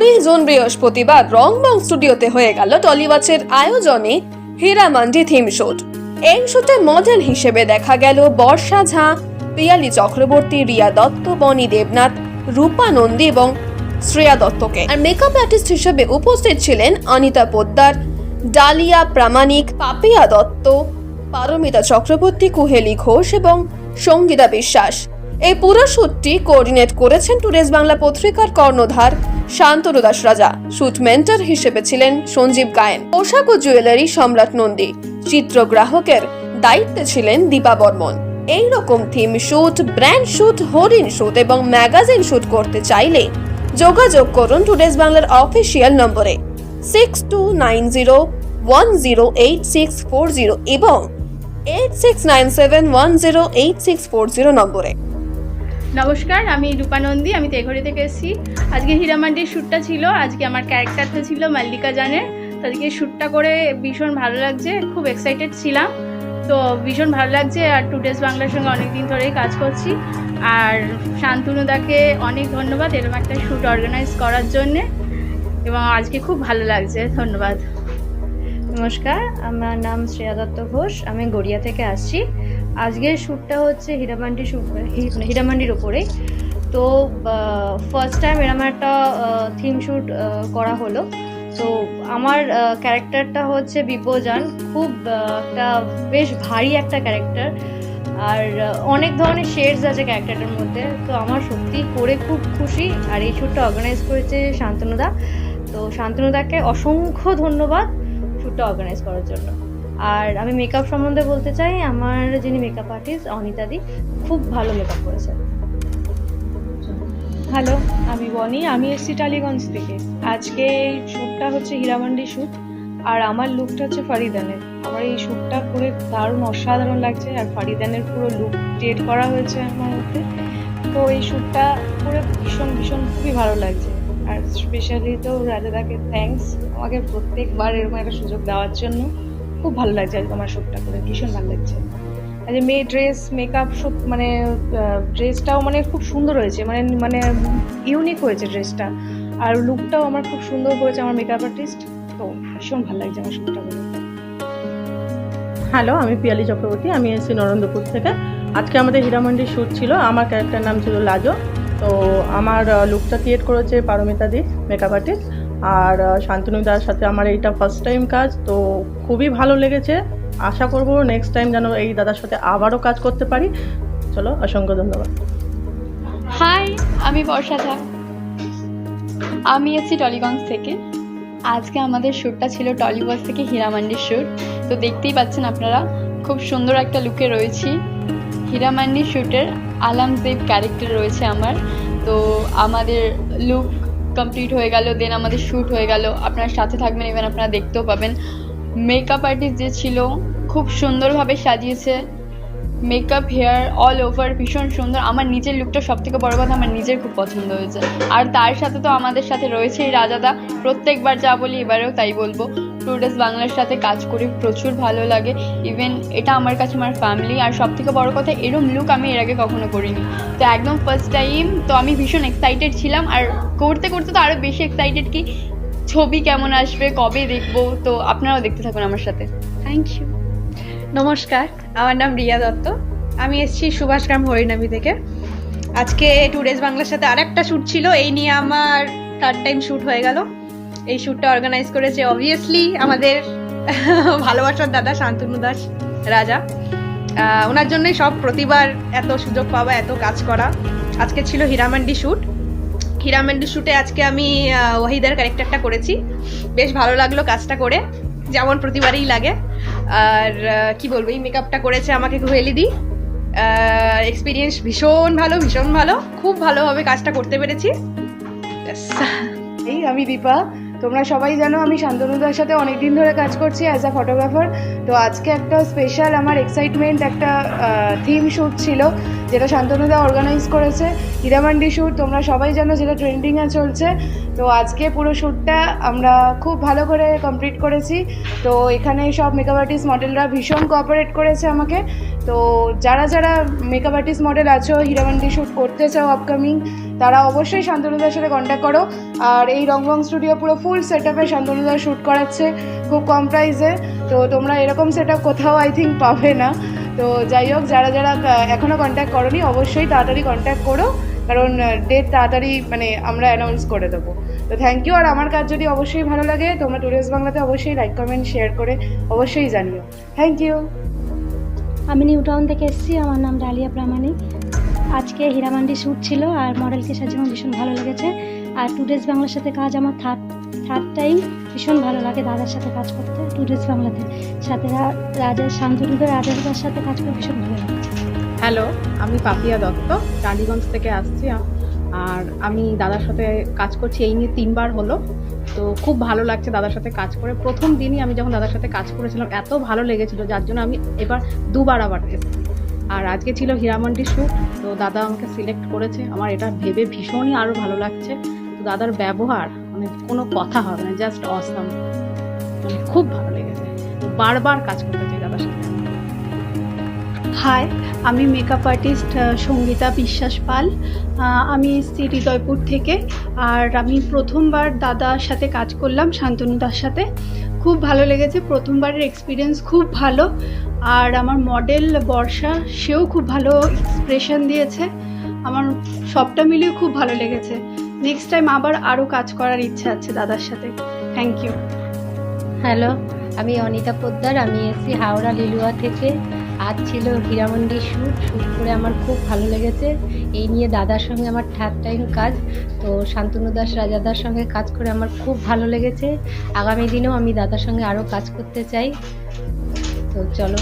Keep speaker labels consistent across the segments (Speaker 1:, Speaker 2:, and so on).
Speaker 1: কুড়ি জুন বৃহস্পতিবার রংবং স্টুডিওতে হয়ে গেল টলিওয়াচের আয়োজনে হীরামান্ডি থিম শুট। এই শুটে মডেল হিসেবে দেখা গেল বর্ষা ঝা, পিয়ালি চক্রবর্তী, রিয়া দত্ত, বনি দেবনাথ, রূপা নন্দী এবং শ্রেয়া দত্তকে। আর মেকআপ আর্টিস্ট হিসেবে উপস্থিত ছিলেন অনিতা পোদ্দার, ডালিয়া প্রামাণিক, পাপিয়া দত্ত, পারমিতা চক্রবর্তী, কুহেলি ঘোষ এবং সঙ্গীতা বিশ্বাস। এই পুরো শ্যুটটি কোঅর্ডিনেট করেছেন টুরিস্ট বাংলা পত্রিকার কর্ণধার শান্তনু দাস রাজা শ্যুট মেন্টর হিসেবে ছিলেন সঞ্জীব গায়েন। পোশাক ও জুয়েলারি সম্রাট নন্দী। চিত্রগ্রাহকের দায়িত্বে ছিলেন দীপা বর্মন। এই রকম থিম শুট ব্র্যান্ড শুট হরিণ শুট এবং ম্যাগাজিন শুট করতে চাইলে যোগাযোগ করুন টুডেস বাংলার অফিসিয়াল নম্বরে six two nine zero one zero eight six four zero এবং eight six nine seven one zero eight six four zero নম্বরে।
Speaker 2: নমস্কার, আমি রূপানন্দী আমি তেঘড়ি থেকে এসেছি। আজকে হীরামান্ডির শ্যুটটা ছিল, আজকে আমার ক্যারেক্টারটা ছিল মাল্লিকা জানের। তো আজকে শ্যুটটা করে ভীষণ ভালো লাগছে, খুব এক্সাইটেড ছিলাম। তো ভীষণ ভালো লাগছে আর টু ডেজ বাংলার সঙ্গে অনেক দিন ধরেই কাজ করছি। আর শান্তনুদাকে অনেক ধন্যবাদ এরকম একটা শ্যুট অর্গানাইজ করার জন্যে। এবং আজকে খুব ভালো লাগছে, ধন্যবাদ।
Speaker 3: নমস্কার, আমার নাম শ্রেয়া দত্ত ঘোষ, আমি গড়িয়া থেকে আসছি। আজকের শ্যুটটা হচ্ছে হীরামান্ডি শ্যুট হীরামান্ডির ওপরে। তো ফার্স্ট টাইম এরম একটা থিম শ্যুট করা হলো। তো আমার ক্যারেক্টারটা হচ্ছে বিব্বজান খুব একটা বেশ ভারী একটা ক্যারেক্টার আর অনেক ধরনের শেডস আছে ক্যারেক্টারটার মধ্যে। তো আমার সত্যি করে খুব খুশি। আর এই শ্যুটটা অর্গানাইজ করেছে শান্তনুদা। তো শান্তনুদাকে অসংখ্য ধন্যবাদ শ্যুটটা অর্গানাইজ করার জন্য। আর আমি মেকআপ সম্বন্ধে বলতে চাই, আমার যিনি মেকআপ আর্টিস্ট অনিতাদি খুব ভালো মেকআপ করেছে।
Speaker 4: হ্যালো আমি বনি, আমি এসছি টালিগঞ্জ থেকে। আজকে এই শ্যুটটা হচ্ছে হীরামান্ডি শ্যুট আর আমার লুকটা হচ্ছে ফারিদানের। আমার এই শ্যুটটা করে দারুণ, অসাধারণ লাগছে, আর ফারিদানের পুরো লুক ক্রিয়েট করা হয়েছে আমার মধ্যে। তো এই শ্যুটটা করে ভীষণ ভীষণ, খুবই ভালো লাগছে। আর স্পেশালি তো রাজাদাকে থ্যাঙ্কস আমাকে প্রত্যেকবার এরকম একটা সুযোগ দেওয়ার জন্য। খুব ভালো লাগছে আজকে আমার শ্যুটটা করে, ভীষণ ভালো লাগছে। আর যে মেয়ে ড্রেস মেকআপ সব মানে ড্রেসটাও মানে খুব সুন্দর হয়েছে মানে মানে ইউনিক হয়েছে ড্রেসটা আর লুকটাও আমার খুব সুন্দর করেছে আমার মেকআপ আর্টিস্ট তো ভীষণ ভালো লাগছে আমার শ্যুটটা করে।
Speaker 5: হ্যালো আমি পিয়ালি চক্রবর্তী, আমি এসেছি নরেন্দ্রপুর থেকে। আজকে আমাদের হীরামন্ডির শ্যুট ছিল, আমার ক্যারেক্টার নাম ছিল লাজো। তো আমার লুকটা ক্রিয়েট করেছে পারমিতা দি মেকআপ আর্টিস্ট আর শান্তনু দার সাথে আমার এইটা ফার্স্ট টাইম কাজ, তো খুবই ভালো লেগেছে। আশা করব নেক্সট টাইম যেন এই দাদার সাথে আবারও কাজ করতে পারি। চলো, অসংখ্য ধন্যবাদ।
Speaker 6: হাই আমি বর্ষা ঝা আমি এসেছি টলিগঞ্জ থেকে। আজকে আমাদের শ্যুটটা ছিল টলিগঞ্জ থেকে হীরামান্ডির শ্যুট তো দেখতেই পাচ্ছেন আপনারা, খুব সুন্দর একটা লুকে রয়েছি। হীরামান্ডির শ্যুটের আলামজেব ক্যারেক্টার রয়েছে আমার। তো আমাদের লুক কমপ্লিট হয়ে গেল দেন আমাদের শ্যুট হয়ে গেল। আপনার সাথে থাকবেন ইভেন আপনারা দেখতেও পাবেন। মেকআপ আর্টিস্ট যে ছিল, খুব সুন্দরভাবে সাজিয়েছে। মেকআপ হেয়ার অল ওভার ভীষণ সুন্দর। আমার নিজের লুকটা সব থেকে বড় কথা, আমার নিজের খুব পছন্দ হয়েছে। আর তার সাথে তো আমাদের সাথে রয়েছেই রাজাদা। প্রত্যেকবার যা বলি এবারেও তাই বলব। টুডেস বাংলার সাথে কাজ করি, প্রচুর ভালো লাগে। ইভেন এটা আমার কাছে আমার ফ্যামিলি আর সব থেকে বড় কথা, এরম লুক আমি এর আগে কখনো করিনি। তো একদম ফার্স্ট টাইম তো আমি ভীষণ এক্সাইটেড ছিলাম। আর করতে করতে তো আরও বেশি এক্সাইটেড কি, ছবি কেমন আসবে, কবে দেখব? তো আপনারাও দেখতে থাকুন আমার সাথে। থ্যাংক ইউ
Speaker 7: নমস্কার, আমার নাম রিয়া দত্ত। আমি এসেছি সুভাষগ্রাম হরিনামি থেকে। আজকে টুডেজ বাংলার সাথে আরেকটা শ্যুট ছিল, এই নিয়ে আমার থার্ড টাইম শ্যুট হয়ে গেল। এই শ্যুটটা অর্গানাইজ করেছে অবভিয়াসলি আমাদের ভালোবাসার দাদা শান্তনু দাস রাজা। ওনার জন্যই সব প্রতিবার এত সুযোগ পাওয়া, এত কাজ করা। আজকে ছিল হীরামান্ডি শ্যুট হীরামান্ডি শ্যুটে আজকে আমি ওয়াহিদার ক্যারেক্টারটা করেছি। বেশ ভালো লাগল কাজটা করে। যেমন প্রতিবারই লাগে। আর কি বলব, এই মেকআপটা করেছে আমাকে কুহেলি দি এক্সপিরিয়েন্স ভীষণ ভালো ভীষণ ভালো। খুব ভালোভাবে কাজটা করতে পেরেছি।
Speaker 4: এই আমি দীপা। তোমরা সবাই জানো আমি শান্তনুদার সাথে অনেক দিন ধরে কাজ করছি অ্যাজ আ ফটোগ্রাফার তো আজকে একটা স্পেশাল আমার এক্সাইটমেন্ট একটা থিম শ্যুট ছিল।
Speaker 8: যেটা শান্তনুদা অর্গানাইজ করেছে হীরামান্ডি শ্যুট তোমরা সবাই জানো যেটা ট্রেন্ডিংয়ে চলছে। তো আজকে পুরো শ্যুটটা আমরা খুব ভালো করে কমপ্লিট করেছি। তো এখানে সব মেকআপ আর্টিস্ট মডেলরা ভীষণ কোঅপারেট করেছে আমাকে। তো যারা যারা মেকআপ আর্টিস্ট মডেল আছো হীরামান্ডি শ্যুট করতে চাও আপকামিং তারা অবশ্যই শান্তনুদার সাথে কন্ট্যাক্ট করো। আর এই রংবং স্টুডিও পুরো ফুল সেট আপে শান্তনুদা শ্যুট করাচ্ছে খুব কম প্রাইসে তো তোমরা এরকম সেট আপ কোথাও আই থিঙ্ক পাবে না। তো যাই হোক, যারা যারা কা- এখনও কন্ট্যাক্ট করনি, অবশ্যই তাড়াতাড়ি কন্ট্যাক্ট করো, কারণ ডেট তাড়াতাড়ি মানে আমরা অ্যানাউন্স করে দেবো। তো থ্যাংক ইউ আর আমার কাজ যদি অবশ্যই ভালো লাগে, তোমরা টুরিস্ট বাংলাতে অবশ্যই লাইক কমেন্ট শেয়ার করে অবশ্যই জানিও। থ্যাংক ইউ
Speaker 9: আমি নিউ টাউন থেকে এসেছি, আমার নাম ডালিয়া প্রামাণিক। আজকে হীরামান্ডি শ্যুট ছিল, আর মডেলকে আমার ভীষণ ভালো লেগেছে। আর টুডেস বাংলার সাথে কাজ আমার থার্ড থার্ড টাইম ভীষণ ভালো লাগে দাদার সাথে কাজ করতে টুডেস বাংলাতে সাথে রাজা শান্তনুদের রাজাদার সাথে কাজ করতে ভীষণ ভালো লাগছে
Speaker 10: হ্যালো আমি পাপিয়া দত্ত টালিগঞ্জ থেকে আসছি আর আমি দাদার সাথে কাজ করছি, এই নিয়ে তিনবার হলো। তো খুব ভালো লাগছে দাদার সাথে কাজ করে। প্রথম দিনই আমি যখন দাদার সাথে কাজ করেছিলাম, এত ভালো লেগেছিল, যার জন্য আমি এবার দুবার আবার এসেছি। আর আজকে ছিল হীরামন্ডি শ্যুট তো দাদা আমাকে সিলেক্ট করেছে। আমার এটা ভেবে ভীষণই আরও ভালো লাগছে। দাদার ব্যবহার মানে কোনো কথা হবে না জাস্ট অসাম খুব ভালো লেগেছে। বারবার কাজ করতে চাই দাদার সাথে।
Speaker 11: হাই আমি মেকআপ আর্টিস্ট সঙ্গীতা বিশ্বাস পাল। আমি এসছি হৃদয়পুর থেকে। আর আমি প্রথমবার দাদার সাথে কাজ করলাম শান্তনুদার সাথে। খুব ভালো লেগেছে, প্রথমবারের এক্সপিরিয়েন্স খুব ভালো। আর আমার মডেল বর্ষা, সেও খুব ভালো এক্সপ্রেশন দিয়েছে। আমার সবটা মিলিয়ে খুব ভালো লেগেছে। নেক্সট টাইম আবার আরও কাজ করার ইচ্ছা আছে দাদার সাথে। থ্যাংক ইউ
Speaker 3: হ্যালো আমি অনিতা পোদ্দার আমি এসেছি হাওড়া লিলুয়া থেকে। আজ ছিল হীরামন্ডি শ্যুট শ্যুট করে আমার খুব ভালো লেগেছে। এই নিয়ে দাদার সঙ্গে আমার থার্ড টাইম কাজ তো শান্তনু দাস রাজাদার সঙ্গে কাজ করে আমার খুব ভালো লেগেছে। আগামী দিনেও আমি দাদার সঙ্গে আরও কাজ করতে চাই। তো চলো।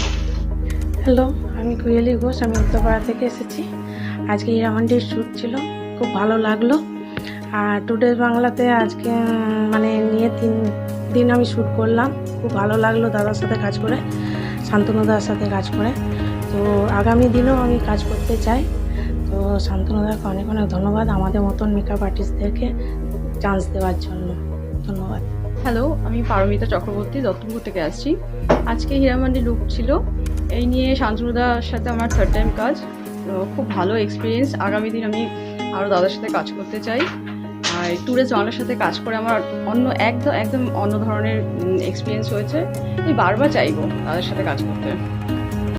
Speaker 12: হ্যালো আমি কুয়েলি ঘোষ আমি উত্তরপাড়া থেকে এসেছি। আজকে হীরামান্ডির শ্যুট ছিল খুব ভালো লাগল। আর টুডে বাংলাতে আজকে মানে নিয়ে তিন দিন আমি শ্যুট করলাম। খুব ভালো লাগল দাদার সাথে কাজ করে শান্তনু দার সাথে কাজ করে। তো আগামী দিনেও আমি কাজ করতে চাই। তো শান্তনু দাকে অনেক অনেক ধন্যবাদ আমাদের মতন মেকআপ আর্টিস্টদেরকে চান্স দেওয়ার জন্য। ধন্যবাদ।
Speaker 4: হ্যালো আমি পারমিতা চক্রবর্তী দত্তপুর থেকে আসছি। আজকে হীরামান্ডি লুক ছিল। এই নিয়ে শান্তনুদার সাথে আমার থার্ড টাইম কাজ। তো খুব ভালো এক্সপিরিয়েন্স আগামী দিন আমি আরও দাদার সাথে কাজ করতে চাই। আর ট্যুরে জনের সাথে কাজ করে আমার অন্য একদম একদম অন্য ধরনের এক্সপিরিয়েন্স হয়েছে। আমি বারবার চাইব দাদার সাথে কাজ করতে।